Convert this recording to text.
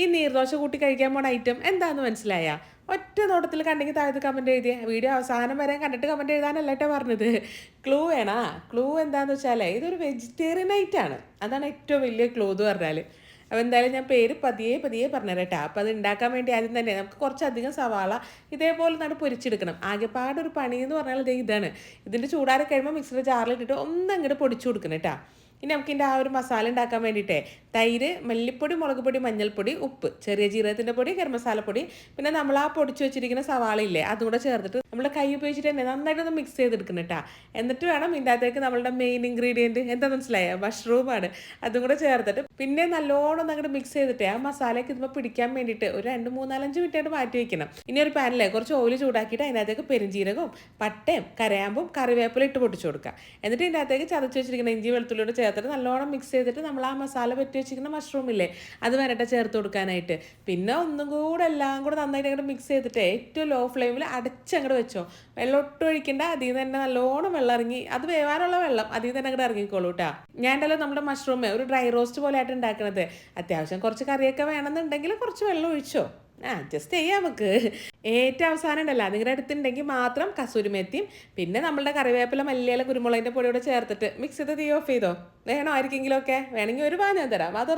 ഈ നീർദോശ കൂട്ടി കഴിക്കാൻ പോണ ഐറ്റം എന്താന്ന് മനസ്സിലായ? ഒറ്റ നോട്ടത്തിൽ കണ്ടെങ്കിൽ താഴത്ത് കമന്റ് എഴുതിയ. വീഡിയോ അവസാനം വരെ കണ്ടിട്ട് കമന്റ് എഴുതാനല്ല കേട്ടോ പറഞ്ഞത്. ക്ലൂ വേണാ? ക്ലൂ എന്താന്ന് വെച്ചാൽ ഇതൊരു വെജിറ്റേറിയൻ ഐറ്റാണ് അതാണ് ഏറ്റവും വലിയ ക്ലൂ എന്ന് പറഞ്ഞാൽ അപ്പോൾ എന്തായാലും ഞാൻ പേര് പതിയെ പതിയെ പറഞ്ഞു കേട്ടോ അപ്പോൾ അത് ഉണ്ടാക്കാൻ വേണ്ടി ആദ്യം തന്നെ നമുക്ക് കുറച്ചധികം സവാള ഇതേപോലെ നട പൊരിച്ചെടുക്കണം. ആകെപ്പാട് ഒരു പണി എന്ന് പറഞ്ഞാൽ ഇതേ ഇതാണ്. ഇതിന്റെ ചൂടാറി കഴിയുമ്പോൾ മിക്സിയുടെ ജാറിലിട്ടിട്ട് ഒന്നങ്ങോട്ട് പൊടിച്ചു കൊടുക്കണം കേട്ടോ ഇനി നമുക്ക് ഇതിന്റെ ആ ഒരു മസാല ഉണ്ടാക്കാൻ വേണ്ടിയിട്ടേ തൈര് മല്ലിപ്പൊടി മുളക് പൊടി മഞ്ഞൾപ്പൊടി ഉപ്പ് ചെറിയ ജീരകത്തിന്റെ പൊടി ഗരം മസാലപ്പൊടി പിന്നെ നമ്മൾ ആ പൊടിച്ചു വെച്ചിരിക്കുന്ന സവാള ഇല്ലേ അതും കൂടെ ചേർത്തിട്ട് നമ്മുടെ കൈ ഉപയോഗിച്ചിട്ട് തന്നെ നന്നായിട്ടൊന്ന് മിക്സ് ചെയ്തെടുക്കണം കേട്ടോ എന്നിട്ട് വേണം ഇതിന്റെ അകത്തേക്ക് നമ്മളുടെ മെയിൻ ഇൻഗ്രീഡിയന്റ് എന്താ മനസ്സിലായോ? മഷ്റൂമാണ് അതും കൂടെ ചേർത്തിട്ട് പിന്നെ നല്ലോണം അങ്ങോട്ട് മിക്സ് ചെയ്തിട്ട് ആ മസാലയ്ക്ക് ഇതുമ്പോൾ പിടിക്കാൻ വേണ്ടിയിട്ട് ഒരു രണ്ട് മൂന്നാലഞ്ച് മിനിറ്റായിട്ട് മാറ്റി വെക്കണം. ഇനി ഒരു പാനിലെ കുറച്ച് ഓയിൽ ചൂടാക്കിയിട്ട് അതിനകത്തേക്ക് പെരിഞ്ചീരകവും പട്ടയും കരയാമ്പും കറിവേപ്പില ഇട്ട് പൊട്ടിച്ചു കൊടുക്കുക എന്നിട്ട് ഇതിന്റെ അകത്തേക്ക് ചതച്ച് വെച്ചിരിക്കുന്ന ഇഞ്ചി വെളുത്തുള്ളിയോട് ചേർത്തിട്ട് നല്ലോണം മിക്സ് ചെയ്തിട്ട് നമ്മൾ ആ മസാല പറ്റി വെച്ചിരിക്കുന്ന മഷ്റൂം ഇല്ലേ അത് വരട്ടെ ചേർത്ത് കൊടുക്കാനായിട്ട്. പിന്നെ ഒന്നും കൂടെ എല്ലാം കൂടെ നന്നായിട്ട് അങ്ങോട്ട് മിക്സ് ചെയ്തിട്ട് ഏറ്റവും ലോ ഫ്ലെയിമിൽ അടച്ചങ്ങോട്ട് വെച്ചോ. വെള്ളം ഒട്ടും ഒഴിക്കണ്ട. അതിൽ നിന്ന് തന്നെ നല്ലോണം വെള്ളം ഇറങ്ങി. അത് വേവാനുള്ള വെള്ളം അതിൽ നിന്ന് തന്നെ അങ്ങോട്ട് ഇറങ്ങിക്കോളൂ കേട്ടോ ഞാൻ ഉണ്ടല്ലോ നമ്മുടെ മഷ്റൂം ഒരു ഡ്രൈ റോസ്റ്റ് പോലെ ആയിട്ട് ഉണ്ടാക്കണത്. അത്യാവശ്യം കുറച്ച് കറിയൊക്കെ വേണമെന്നുണ്ടെങ്കിൽ കുറച്ച് വെള്ളം ഒഴിച്ചോ. ആ അഡ്ജസ്റ്റ് ചെയ്യാം നമുക്ക്. ഏറ്റവും അവസാനം ഉണ്ടല്ലോ. നിങ്ങളുടെ അടുത്തുണ്ടെങ്കിൽ മാത്രം കസൂരിമെത്തിയും പിന്നെ നമ്മളുടെ കറിവേപ്പില മല്ലിയില കുരുമുളകിന്റെ പൊടിയോടെ ചേർത്തിട്ട് മിക്സ് ചെയ്ത് തീ ഓഫ് ചെയ്തോ. വേണോ? ആർക്കെങ്കിലും ഒക്കെ വേണമെങ്കിൽ ഒരു പാഞ്ഞം തരാം. അത്